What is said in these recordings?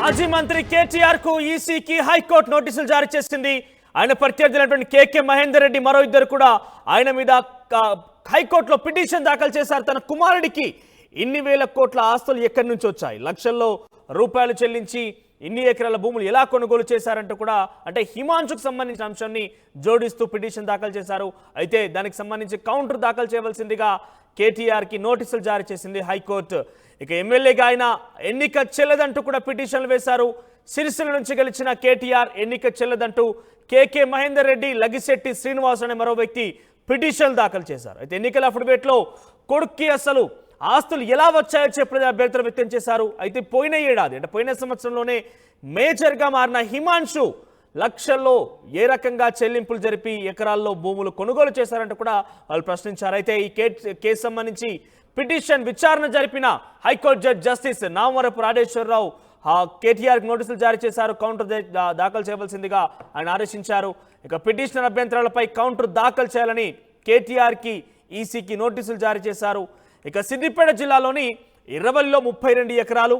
మాజీ మంత్రి కేటీఆర్కు ఈసీకి హైకోర్టు నోటీసులు జారీ చేసింది. ఆయన ప్రత్యర్థులైనటువంటి కేకే మహేందర్ రెడ్డి మరో ఇద్దరు కూడా ఆయన మీద హైకోర్టులో పిటిషన్ దాఖలు చేశారు. తన కుమారుడికి ఇన్ని వేల కోట్ల ఆస్తులు ఎక్కడి నుంచి వచ్చాయి? లక్షల్లో రూపాయలు చెల్లించి ఇన్ని ఎకరాల భూములు ఎలా కొనుగోలు చేశారంటూ కూడా అంటే హిమాంశుకు సంబంధించిన అంశాన్ని జోడిస్తూ పిటిషన్ దాఖలు చేశారు. అయితే దానికి సంబంధించి కౌంటర్ దాఖలు చేయవలసిందిగా కేటీఆర్కి నోటీసులు జారీ చేసింది హైకోర్టు. ఇక ఎమ్మెల్యేగా ఆయన ఎన్నిక చెల్లదంటూ కూడా పిటిషన్లు వేశారు. సిరిసిల్ల నుంచి గెలిచిన కేటీఆర్ ఎన్నిక చెల్లదంటూ కేకే మహేందర్ రెడ్డి లగిశెట్టి శ్రీనివాస్ అనే మరో వ్యక్తి పిటిషన్లు దాఖలు చేశారు. అయితే ఎన్నికల అఫిడవిట్లో కొడుక్కి అసలు ఆస్తులు ఎలా వచ్చాయో చెప్పిన అభ్యర్థులు వ్యక్తం చేశారు. అయితే పోయిన ఏడాది అంటే పోయిన సంవత్సరంలోనే మేజర్గా మారిన హిమాన్షు లక్షల్లో ఏ రకంగా చెల్లింపులు జరిపి ఎకరాల్లో భూములు కొనుగోలు చేశారంటూ కూడా వాళ్ళు ప్రశ్నించారు. అయితే ఈ కేసు సంబంధించి పిటిషన్ విచారణ జరిపిన high court judge justice Namavarapu Rajeshwararao కేటీఆర్కి నోటీసులు జారీ చేశారు. కౌంటర్ దాఖలు చేయవలసిందిగా ఆయన ఆదేశించారు. ఇక పిటిషన్ అభ్యంతరాలపై కౌంటర్ దాఖలు చేయాలని కేటీఆర్కి ఈసీకి నోటీసులు జారీ చేశారు. ఇక సిద్దిపేట జిల్లాలోని ఇరవల్లో ముప్పై రెండు ఎకరాలు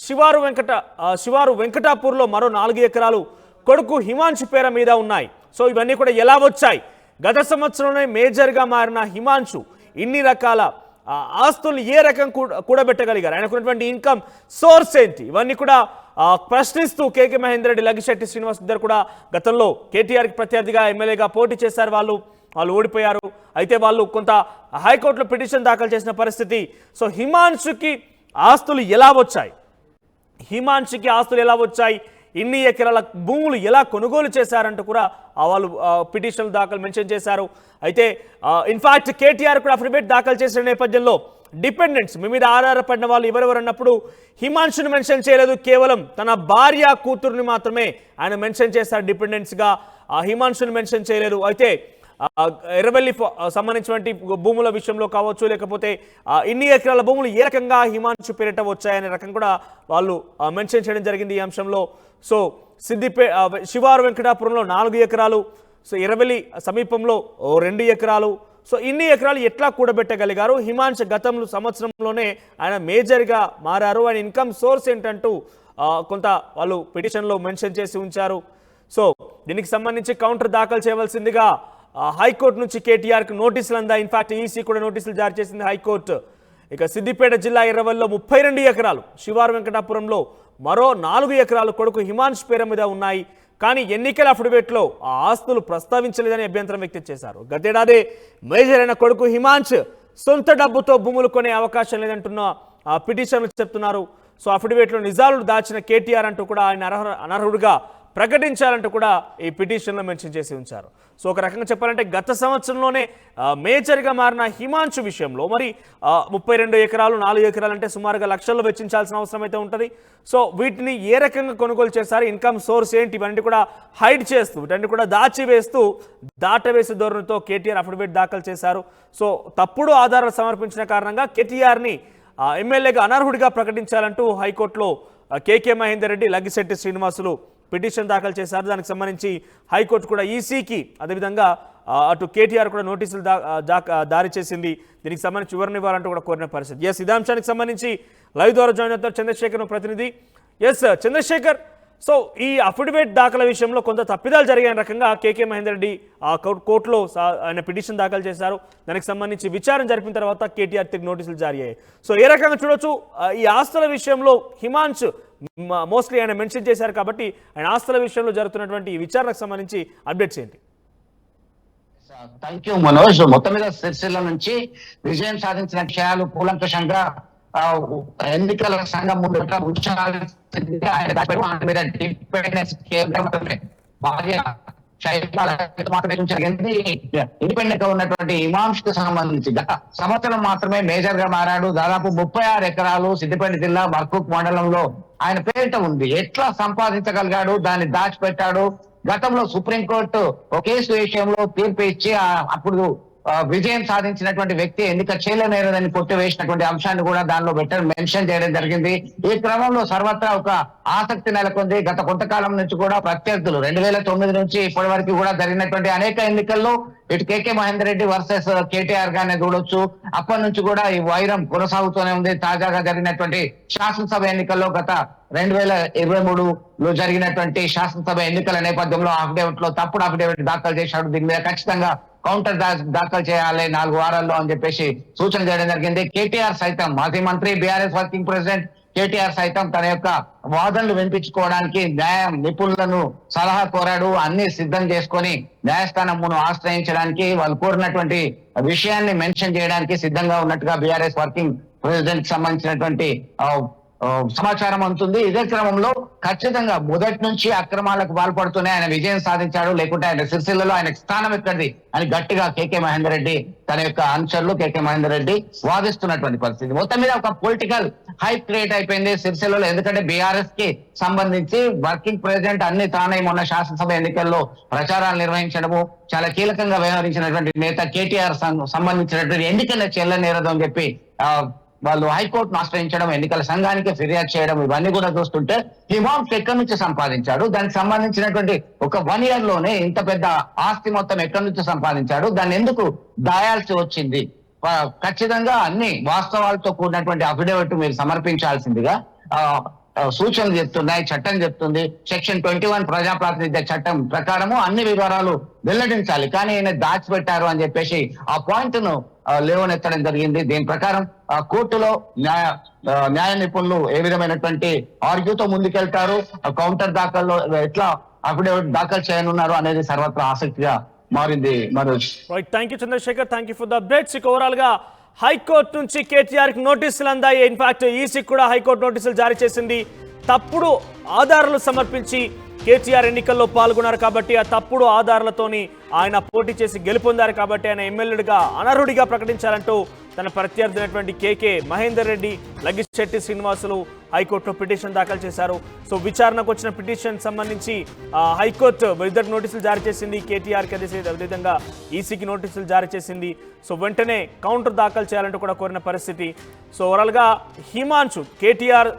శివారు వెంకట శివారు వెంకటాపూర్లో మరో నాలుగు ఎకరాలు కొడుకు హిమాంశు పేర మీద ఉన్నాయి. సో ఇవన్నీ కూడా ఎలా వచ్చాయి? గత సంవత్సరంలోనే మేజర్గా మారిన హిమాంశు ఇన్ని రకాల ఆస్తులు ఆస్తుల్ని ఏ రకం కూడా కూడబెట్టగలిగారు? ఆయనకున్నటువంటి ఇన్కమ్ సోర్స్ ఏంటి? ఇవన్నీ కూడా ప్రశ్నిస్తూ కేకే మహేందర్ రెడ్డి లగిశెట్టి శ్రీనివాస్ ఇద్దరు కూడా గతంలో కేటీఆర్కి ప్రత్యర్థిగా ఎమ్మెల్యేగా పోటీ చేశారు. వాళ్ళు వాళ్ళు ఓడిపోయారు. అయితే వాళ్ళు కొంత హైకోర్టులో పిటిషన్ దాఖలు చేసిన పరిస్థితి. సో హిమాంశుకి ఆస్తులు ఎలా వచ్చాయి? హిమాంశుకి ఆస్తులు ఎలా వచ్చాయి? ఇన్ని ఎకరాల భూములు ఎలా కొనుగోలు చేశారంటూ కూడా వాళ్ళు పిటిషన్లు దాఖలు మెన్షన్ చేశారు. అయితే ఇన్ఫాక్ట్ కేటీఆర్ కూడా అఫిడవిట్ దాఖలు చేసిన నేపథ్యంలో డిపెండెంట్స్ మీ మీద ఆధారపడిన వాళ్ళు ఎవరెవరు అన్నప్పుడు హిమాంశుని మెన్షన్ చేయలేదు. కేవలం తన భార్య కూతురుని మాత్రమే ఆయన మెన్షన్ చేశారు డిపెండెంట్స్గా. ఆ హిమాంశుని మెన్షన్ చేయలేదు. అయితే ఎర్రబెల్లి సంబంధించినటువంటి భూముల విషయంలో కావచ్చు లేకపోతే ఇన్ని ఎకరాల భూములు ఏ రకంగా హిమాంశు పేరిట వచ్చాయనే రకం కూడా వాళ్ళు మెన్షన్ చేయడం జరిగింది ఈ అంశంలో. సో సిద్దిపే శివారు వెంకటాపురంలో నాలుగు ఎకరాలు సో ఎర్రబెల్లి సమీపంలో రెండు ఎకరాలు. సో ఇన్ని ఎకరాలు ఎట్లా కూడబెట్టగలిగారు? హిమాంశ్ గతంలో సంవత్సరంలోనే ఆయన మేజర్గా మారారు. ఆయన ఇన్కమ్ సోర్స్ ఏంటంటూ కొంత వాళ్ళు పిటిషన్లో మెన్షన్ చేసి ఉంచారు. సో దీనికి సంబంధించి కౌంటర్ దాఖలు చేయవలసిందిగా హైకోర్టు నుంచి కేటీఆర్కి నోటీసులు అందా? ఇన్ఫాక్ట్ ఈసీ కూడా నోటీసులు జారీ చేసింది హైకోర్టు. ఇక సిద్దిపేట జిల్లా ఇరవల్లో ముప్పై రెండు ఎకరాలు శివారు వెంకటాపురంలో మరో నాలుగు ఎకరాలు కొడుకు హిమాంశ్ పేరు మీద ఉన్నాయి. కానీ ఎన్నికల అఫిడవిట్లో ఆ ఆస్తులు ప్రస్తావించలేదని అభ్యంతరం వ్యక్తం చేశారు. గతేడాది మేజర్ అయిన కొడుకు హిమాంశ్ సొంత డబ్బుతో భూములు కొనే అవకాశం లేదంటున్న ఆ పిటిషన్లు చెప్తున్నారు. సో అఫిడవిట్లో నిజాలు దాచిన కేటీఆర్ అంటూ కూడా ఆయన అనర్హ అనర్హుడిగా ప్రకటించాలంటూ కూడా ఈ పిటిషన్లో మెన్షన్ చేసి ఉంచారు. సో ఒక రకంగా చెప్పాలంటే గత సంవత్సరంలోనే మేజర్గా మారిన హిమాంశు విషయంలో మరి ముప్పై రెండు ఎకరాలు నాలుగు ఎకరాలు అంటే సుమారుగా లక్షల్లో వెచ్చించాల్సిన అవసరం అయితే ఉంటుంది. సో వీటిని ఏ రకంగా కొనుగోలు చేస్తారు ఇన్కమ్ సోర్స్ ఏంటి ఇవన్నీ కూడా హైడ్ చేస్తూ వీటన్ని కూడా దాచివేస్తూ దాటవేసే ధోరణితో కేటీఆర్ అఫిడవిట్ దాఖలు చేశారు. సో తప్పుడు ఆధారాలు సమర్పించిన కారణంగా కేటీఆర్ని ఎమ్మెల్యేగా అనర్హుడిగా ప్రకటించాలంటూ హైకోర్టులో కేకే మహేందర్ రెడ్డి లగ్గిశెట్టి శ్రీనివాసులు పిటిషన్ దాఖలు చేశారు. దానికి సంబంధించి హైకోర్టు కూడా ఈసీకి అదేవిధంగా అటు కేటీఆర్ కూడా నోటీసులు దా దారి చేసింది. దీనికి సంబంధించి వివరణ ఇవ్వాలంటూ కూడా కోరిన పరిస్థితి. ఎస్ ఇదాంశానికి సంబంధించి లైవ్ ద్వారా జాయిన్ అవుతారు చంద్రశేఖర్ ప్రతినిధి. ఎస్ చంద్రశేఖర్ సో ఈ అఫిడవిట్ దాఖల విషయంలో కొంత తప్పిదాలు జరిగిన రకంగా కేకే మహేందర్ రెడ్డి ఆ కోర్టులో ఆయన పిటిషన్ దాఖలు చేశారు. దానికి సంబంధించి విచారణ జరిపిన తర్వాత కేటీఆర్ తిరిగి నోటీసులు జారీ అయ్యాయి. సో ఏ రకంగా చూడొచ్చు ఈ ఆస్తుల విషయంలో హిమాంశ్ మోస్ట్లీ ఆయన మెన్షన్ చేశారు కాబట్టి ఆయన ఆస్తుల విషయంలో జరుగుతున్నటువంటి ఈ విచారణకు సంబంధించి అప్డేట్స్ ఏంటి థ్యాంక్ యూ మనోజ్ మొత్తం మీద సిరిసిల్ల నుంచి విజయం సాధించిన విషయాలు కూలంకషంగా ఎన్నికల సంఘం ముందు ఇండిపెండెంట్గా ఉన్నటువంటి ఇమాంస్కు సంబంధించి గత సంవత్సరం మాత్రమే మేజర్గా మారాడు. దాదాపు ముప్పై ఆరు ఎకరాలు సిద్దిపేట జిల్లా మర్కూక్ మండలంలో ఆయన పేరిట ఉంది. ఎట్లా సంపాదించగలిగాడు? దాన్ని దాచిపెట్టాడు. గతంలో సుప్రీంకోర్టు ఒక కేసు విషయంలో తీర్పు ఇచ్చి అప్పుడు విజయం సాధించినటువంటి వ్యక్తి ఎన్నిక చేయలేనేరదని కొట్టివేసినటువంటి అంశాన్ని కూడా దానిలో బెటర్ మెన్షన్ చేయడం జరిగింది. ఈ క్రమంలో సర్వత్రా ఒక ఆసక్తి నెలకొంది. గత కొంతకాలం నుంచి కూడా ప్రత్యర్థులు రెండు వేల తొమ్మిది నుంచి ఇప్పటి వరకు కూడా జరిగినటువంటి అనేక ఎన్నికల్లో ఇటు కేకే మహేందర్ రెడ్డి వర్సెస్ కేటీఆర్ గానే చూడొచ్చు. అప్పటి నుంచి కూడా ఈ వైరం కొనసాగుతూనే ఉంది. తాజాగా జరిగినటువంటి శాసనసభ ఎన్నికల్లో గత రెండు వేల ఇరవై మూడు లో జరిగినటువంటి శాసనసభ ఎన్నికల నేపథ్యంలో అఫిడేవిట్లో తప్పుడు అఫిడేవిట్ దాఖలు చేశాడు. దీని మీద ఖచ్చితంగా కౌంటర్ దాఖలు చేయాలి నాలుగు వారాల్లో అని చెప్పేసి సూచన చేయడం జరిగింది. కేటీఆర్ సైతం మాజీ మంత్రి బీఆర్ఎస్ వర్కింగ్ ప్రెసిడెంట్ కేటీఆర్ సైతం తన యొక్క వాదనలు వినిపించుకోవడానికి న్యాయ నిపుణులను సలహా కోరాడు. అన్ని సిద్ధం చేసుకొని న్యాయస్థానమును ఆశ్రయించడానికి వాళ్ళు కోరినటువంటి విషయాన్ని మెన్షన్ చేయడానికి సిద్ధంగా ఉన్నట్టుగా బీఆర్ఎస్ వర్కింగ్ ప్రెసిడెంట్కి సంబంధించినటువంటి సమాచారం అందుతుంది. ఇదే క్రమంలో ఖచ్చితంగా మొదటి నుంచి అక్రమాలకు పాల్పడుతూనే ఆయన విజయం సాధించాడు. లేకుంటే ఆయన సిరిసిల్లలో ఆయన స్థానం ఎక్కడిది అని గట్టిగా కేకే మహేందర్ రెడ్డి తన యొక్క అనుచరులు కేకే మహేందర్ రెడ్డి వాదిస్తున్నటువంటి పరిస్థితి. మొత్తం మీద ఒక పొలిటికల్ హైప్ క్రియేట్ అయిపోయింది సిరిసిల్లలో. ఎందుకంటే బీఆర్ఎస్కి సంబంధించి వర్కింగ్ ప్రెసిడెంట్ అన్ని తానే మొన్న శాసనసభ ఎన్నికల్లో ప్రచారాలు నిర్వహించడము చాలా కీలకంగా వ్యవహరించినటువంటి నేత కేటీఆర్ సంబంధించినటువంటి ఎన్నికల చెల్లనేరదు అని చెప్పి వాళ్ళు హైకోర్టును ఆశ్రయించడం ఎన్నికల సంఘానికి ఫిర్యాదు చేయడం ఇవన్నీ కూడా చూస్తుంటే హిమాంస్ ఎక్కడి నుంచి సంపాదించాడు? దానికి సంబంధించినటువంటి ఒక వన్ ఇయర్లోనే ఇంత పెద్ద ఆస్తి మొత్తం ఎక్కడి నుంచి సంపాదించాడు? దాన్ని ఎందుకు దాయాల్సి వచ్చింది? ఖచ్చితంగా అన్ని వాస్తవాలతో కూడినటువంటి అఫిడవిట్ మీరు సమర్పించాల్సిందిగా సూచనలు చెప్తున్నాయి చట్టం చెప్తుంది. సెక్షన్ ట్వంటీ వన్ ప్రజాప్రాతినిధ్య చట్టం ప్రకారము అన్ని వివరాలు వెల్లడించాలి. కానీ ఈయన దాచిపెట్టారు అని చెప్పేసి ఆ పాయింట్ను లేవనెత్తడం జరిగింది. దీని ప్రకారం కోర్టులో న్యాయ న్యాయ నిపుణులు ఏ విధమైనటువంటి ఆర్గ్యూతో ముందుకెళ్తారు. కౌంటర్ దాఖల్లో ఎట్లా అఫిడవిట్ దాఖలు చేయనున్నారు అనేది సర్వత్రా ఆసక్తిగా మారింది Manoj. Thank you Chandrashekar thank you for the updates ఓవరాల్గా హైకోర్టు నుంచి కేటీఆర్కి నోటీసులు అందాయి. ఇన్ఫాక్ట్ ఈసీ కూడా హైకోర్టు నోటీసులు జారీ చేసింది. తప్పుడు ఆధారాలు సమర్పించి కేటీఆర్ ఎన్నికల్లో పాల్గొన్నారు కాబట్టి ఆ తప్పుడు ఆధారాలతోని ఆయన పోటీ చేసి గెలుపొందారు కాబట్టి ఆయన ఎమ్మెల్యేలుగా అనర్హుడిగా ప్రకటించాలంటూ తన ప్రత్యర్థి అయినటువంటి కేకే మహేందర్ రెడ్డి లగిశెట్టి శ్రీనివాసులు హైకోర్టులో పిటిషన్ దాఖలు చేశారు. సో విచారణకు వచ్చిన పిటిషన్ సంబంధించి హైకోర్టు ఇద్దరు నోటీసులు జారీ చేసింది. కేటీఆర్కి అదే అదేవిధంగా ఈసీకి నోటీసులు జారీ చేసింది. సో వెంటనే కౌంటర్ దాఖలు చేయాలంటూ కూడా కోరిన పరిస్థితి. సో ఓవరాల్గా హిమాంశు కేటీఆర్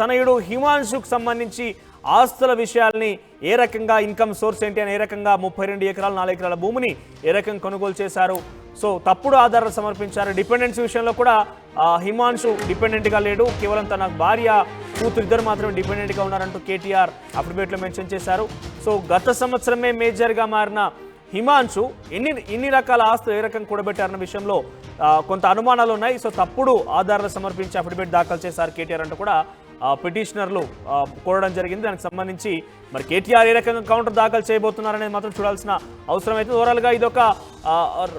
తనయుడు హిమాంశుకు సంబంధించి ఆస్తుల విషయాల్ని ఏ రకంగా ఇన్కమ్ సోర్స్ ఏంటి అని ఏ రకంగా ముప్పై రెండు ఎకరాలు నాలుగు ఎకరాల భూమిని ఏ రకంగా కొనుగోలు చేశారు? సో తప్పుడు ఆధారాలు సమర్పించారు. డిపెండెన్స్ విషయంలో కూడా హిమాన్షు డిపెండెంట్గా లేడు. కేవలం తన భార్య కూతురు ఇద్దరు మాత్రమే డిపెండెంట్గా ఉన్నారంటూ కేటీఆర్ అఫిడవిట్లో మెన్షన్ చేశారు. సో గత సంవత్సరమే మేజర్గా మారిన హిమాన్షు ఎన్ని ఇన్ని రకాల ఆస్తులు ఏ రకంగా కూడబెట్టారన్న విషయంలో కొంత అనుమానాలు ఉన్నాయి. సో తప్పుడు ఆధారాలు సమర్పించి అఫిడవిట్ దాఖలు చేశారు కేటీఆర్ అంటూ కూడా పిటిషనర్లు కోరడం జరిగింది. దానికి సంబంధించి మరి కేటీఆర్ ఏ రకంగా కౌంటర్ దాఖలు చేయబోతున్నారనేది మాత్రం చూడాల్సిన అవసరం అయితే ఓవరాల్గా ఇదొక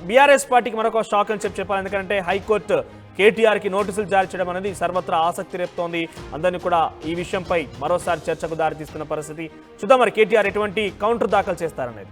బీఆర్ఎస్ పార్టీకి మరొక షాక్ అని చెప్పి చెప్పాలి. ఎందుకంటే హైకోర్టు కేటీఆర్కి నోటీసులు జారీ చేయడం అనేది సర్వత్రా ఆసక్తి రేపుతోంది. అందరినీ కూడా ఈ విషయంపై మరోసారి చర్చకు దారితీస్తున్న పరిస్థితి. చూద్దాం మరి కేటీఆర్ ఎటువంటి కౌంటర్ దాఖలు చేస్తారనేది.